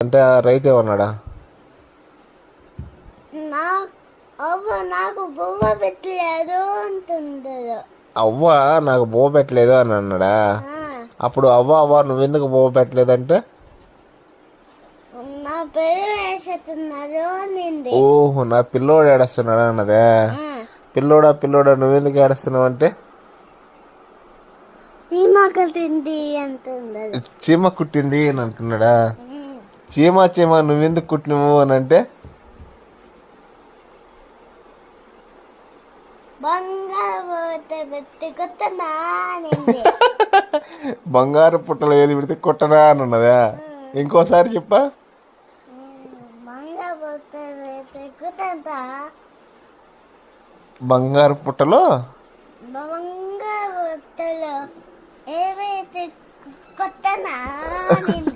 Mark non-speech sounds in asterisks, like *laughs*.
అంటే ఆ రైతు ఏమన్నాడా నా అవ్వ నాకు బొవ్వ పెట్టలేదు అవ్వ నాకు బో పెట్టలేదు అని అన్నాడా? అప్పుడు అవ్వ అవ్వ నువ్వెందుకు బో పెట్టలేదంటే? నా పేరు వేసేస్తున్నారు అనింది. ఓహో నా పిల్లోడు ఏడుస్తున్నాడా అన్నదే? పిల్లోడా పిల్లోడా నువ్వెందుకు ఏడుస్తున్నావు అంటే? చీమక తింది అంటుండదు చీమ కుట్టింది అని అంటున్నాడా? చీమ చీమ నువ్వెందుకు కుట్టినవు అని అంటే *laughs* బంగారు పుట్టలు ఏది పెడితే కుట్టరా అని ఉన్నదా? ఇంకోసారి చెప్పా. బంగారు పుట్టలో? బంగారు ఏవైతే కొత్తనా అనింది